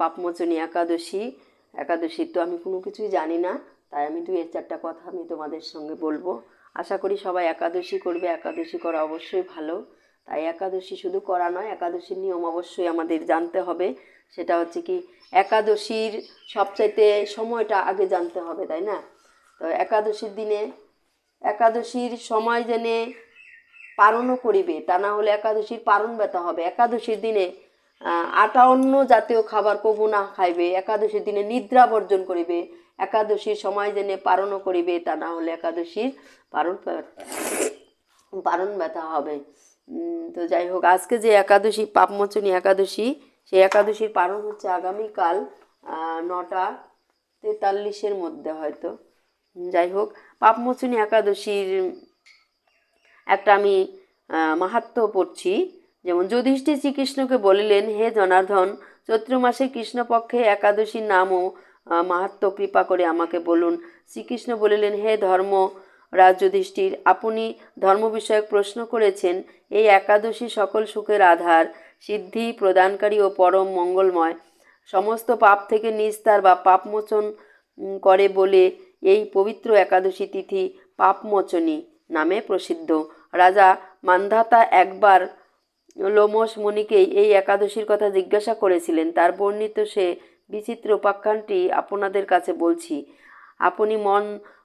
পাপমোচনী একাদশী। একাদশীর তো আমি কোনো কিছুই জানি না, তাই আমি দুই চারটা কথা আমি তোমাদের সঙ্গে বলব। আশা করি সবাই একাদশী করবে, একাদশী করা অবশ্যই ভালো। তাই একাদশী শুধু করা নয়, একাদশীর নিয়ম অবশ্যই আমাদের জানতে হবে। সেটা হচ্ছে কি, একাদশীর সবচাইতে সময়টা আগে জানতে হবে, তাই না? তো একাদশীর দিনে, একাদশীর সময় জেনে পালনও করিবে, তা না হলে একাদশীর পালন ব্যথা হবে। একাদশীর দিনে আটা অন্য জাতীয় খাবার কবু না খাইবে একাদশীর দিনে নিদ্রা বর্জন করিবে একাদশীর সময় জেনে পারণও করিবে তা না হলে একাদশীর পারণ পারণ ব্যথা হবে। তো যাই হোক আজকে যে একাদশী পাপমোচনী একাদশী সেই একাদশীর পারণ হচ্ছে আগামীকাল নটা তেতাল্লিশের মধ্যে হয়তো। যাই হোক পাপমোচনী একাদশীর একটা আমি আহ, মাহাত্ম্য পড়ছি। যেমন যুধিষ্ঠির শ্রীকৃষ্ণকে বলিলেন হে জনার্দন চৈত্র মাসে কৃষ্ণপক্ষে একাদশীর নামও আহ, মাহাত্ম্য কৃপা করে আমাকে বলুন। শ্রীকৃষ্ণ বলিলেন হে ধর্ম রাজ যুধিষ্ঠির আপনি ধর্ম বিষয়ক প্রশ্ন করেছেন। এই একাদশী সকল সুখের আধার সিদ্ধি প্রদানকারী ও পরম মঙ্গলময়। সমস্ত পাপ থেকে নিস্তার বা পাপমোচন করে বলে এই পবিত্র একাদশী তিথি পাপমোচনী নামে প্রসিদ্ধ। রাজা মান্ধাতা একবার লোমস মুনিকে এই একাদশীর কথা জিজ্ঞাসা করেছিলেন। তার বর্ণিত সে বিচিত্র উপাখ্যানটি আপনাদের কাছে বলছি। আপনি মন,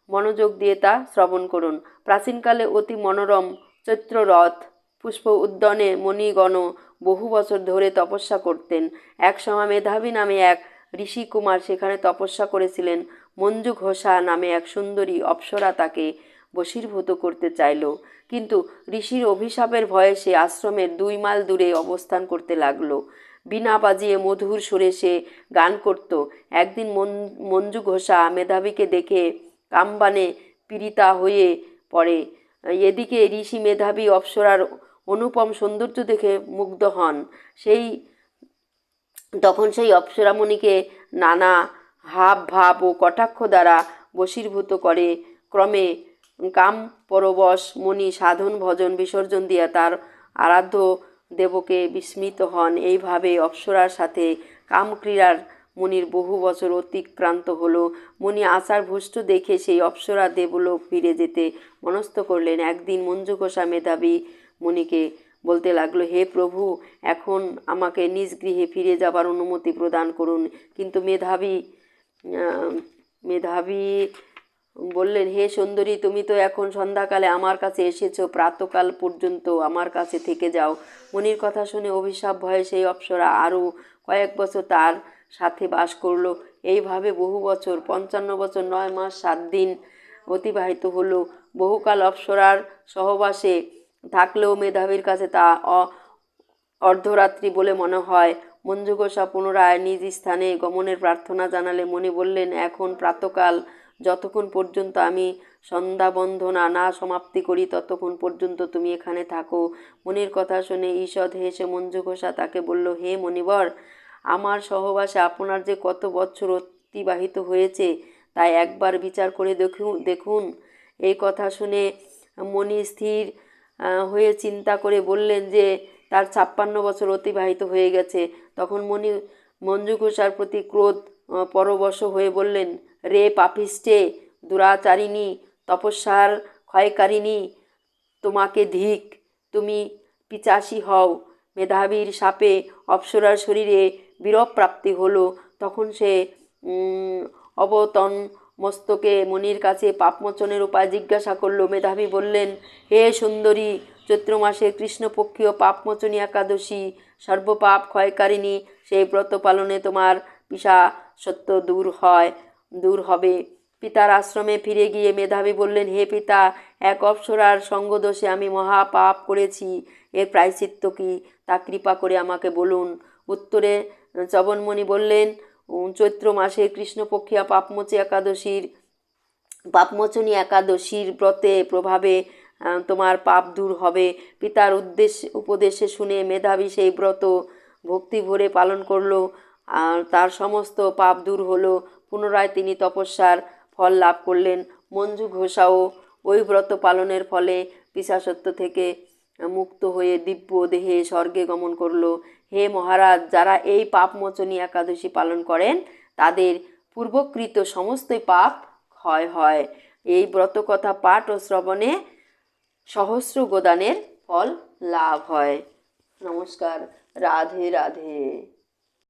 মনোযোগ দিয়ে তা শ্রবণ করুন। প্রাচীনকালে অতি মনোরম চৈত্র রথ পুষ্প উদ্যানে মণিগণ বহু বছর ধরে তপস্যা করতেন। এক সময় মেধাবী নামে এক ঋষি কুমার সেখানে তপস্যা করেছিলেন। মঞ্জু ঘোষা নামে এক সুন্দরী অপ্সরা তাকে বশীভূত করতে চাইল, কিন্তু ঋষির অভিশাপের ভয়ে সে আশ্রমের দুই মাইল দূরে অবস্থান করতে লাগল। বিনা বাজিয়ে মধুর সুরে সে গান করত। একদিন মঞ্জু ঘোষা মেধাবীকে দেখে কামবানে পীড়িতা হয়ে পড়ে। এদিকে ঋষি মেধাবী অপ্সরার অনুপম সৌন্দর্য দেখে মুগ্ধ হন। সেই, তখন সেই অপ্সরামণিকে নানা হাব ভাব ও কটাক্ষ দ্বারা বশীভূত করে। ক্রমে কাম পরবশ মণি সাধন ভজন বিসর্জন দিয়া তার আরাধ্য দেবকে বিস্মিত হন। এইভাবে অপ্সরার সাথে কামক্রীড়ার মুনির বহু বছর অতিক্রান্ত হলো। মুনি আচার ভুষ্ট দেখে সেই অপ্সরা দেবলোক ফিরে যেতে মনস্থ করলেন। একদিন মঞ্জু ঘোষা মেধাবী মুনিকে বলতে লাগল, হে প্রভু, এখন আমাকে নিজ গৃহে ফিরে যাবার অনুমতি প্রদান করুন। কিন্তু মেধাবী মেধাবী বললেন, হে সুন্দরী, তুমি তো এখন সন্ধ্যাকালে আমার কাছে এসেছ, প্রাতকাল পর্যন্ত আমার কাছে থেকে যাও। মনির কথা শুনে অভিশাপ ভয়ে সেই অপ্সরা আরও কয়েক বছর তার সাথে বাস করল। এইভাবে বহু বছর, পঞ্চান্ন বছর, নয় মাস, সাত দিন অতিবাহিত হলো। বহুকাল অপ্সরার সহবাসে থাকলেও মেধাবীর কাছে তা অর্ধরাত্রি বলে মনে হয়। মঞ্জু ঘোষা পুনরায় নিজ স্থানে গমনের প্রার্থনা জানালে মনি বললেন, এখন প্রাতকাল যতক্ষণ পর্যন্ত আমি সন্ধ্যা বন্ধনা না সমাপ্তি করি, ততক্ষণ পর্যন্ত তুমি এখানে থাকো। মনির কথা শুনে ঈষৎ হেসে মঞ্জু ঘোষা তাকে বলল, হে মণিবর, আমার সহবাসে আপনার যে কত বছর অতিবাহিত হয়েছে, তাই একবার বিচার করে দেখুন দেখুন। এই কথা শুনে মণি স্থির হয়ে চিন্তা করে বললেন যে, তার ছাপ্পান্ন বছর অতিবাহিত হয়ে গেছে। তখন মণি, মঞ্জু ঘোষার প্রতি ক্রোধ পরবশ হয়ে বললেন রে পাপিষ্টে, দুরাচারিণী, তপস্যার ক্ষয়কারিণী, তোমাকে ধিক, তুমি পিচাসী হও। মেধাবীর সাপে অপ্সরার শরীরে বিরূপ প্রাপ্তি হলো। তখন সে অবতন মস্তকে মনির কাছে পাপমোচনের উপায় জিজ্ঞাসা করল। মেধাবী বললেন, হে সুন্দরী, চৈত্র মাসে কৃষ্ণপক্ষীয় পাপমোচনী একাদশী, সর্বপাপ ক্ষয়কারিণী, সেই ব্রত পালনে তোমার পিসা সত্য দূর হয়। দূর হবে। পিতার আশ্রমে ফিরে গিয়ে মেধাবী বললেন, হে পিতা, এক অপ্সরার সঙ্গদোষে আমি মহা পাপ করেছি। এর প্রায়শ্চিত্ত কি? তা কৃপা করে আমাকে বলুন। উত্তরে চবনমণি বললেন, চৈত্র মাসে কৃষ্ণপক্ষিয়া পাপমোচী একাদশীর, পাপমোচনী একাদশীর ব্রতে প্রভাবে তোমার পাপ দূর হবে। পিতার উদ্দেশ্য উপদেশে শুনে মেধাবী সেই ব্রত ভক্তি ভরে পালন করল, আর তার সমস্ত পাপ দূর হলো। পুনরায় তিনি তপস্যার ফল লাভ করলেন। মঞ্জু ঘোষাও ওই ব্রত পালনের ফলে পিসাসত্ব থেকে মুক্ত হয়ে দিব্য দেহে স্বর্গে গমন করল। হে মহারাজ, যারা এই পাপমোচনী একাদশী পালন করেন, তাদের পূর্বকৃত সমস্ত পাপ ক্ষয় হয়। এই ব্রতকথা পাঠ ও শ্রবণে সহস্র গোদানের ফল লাভ হয়। নমস্কার, রাধে রাধে।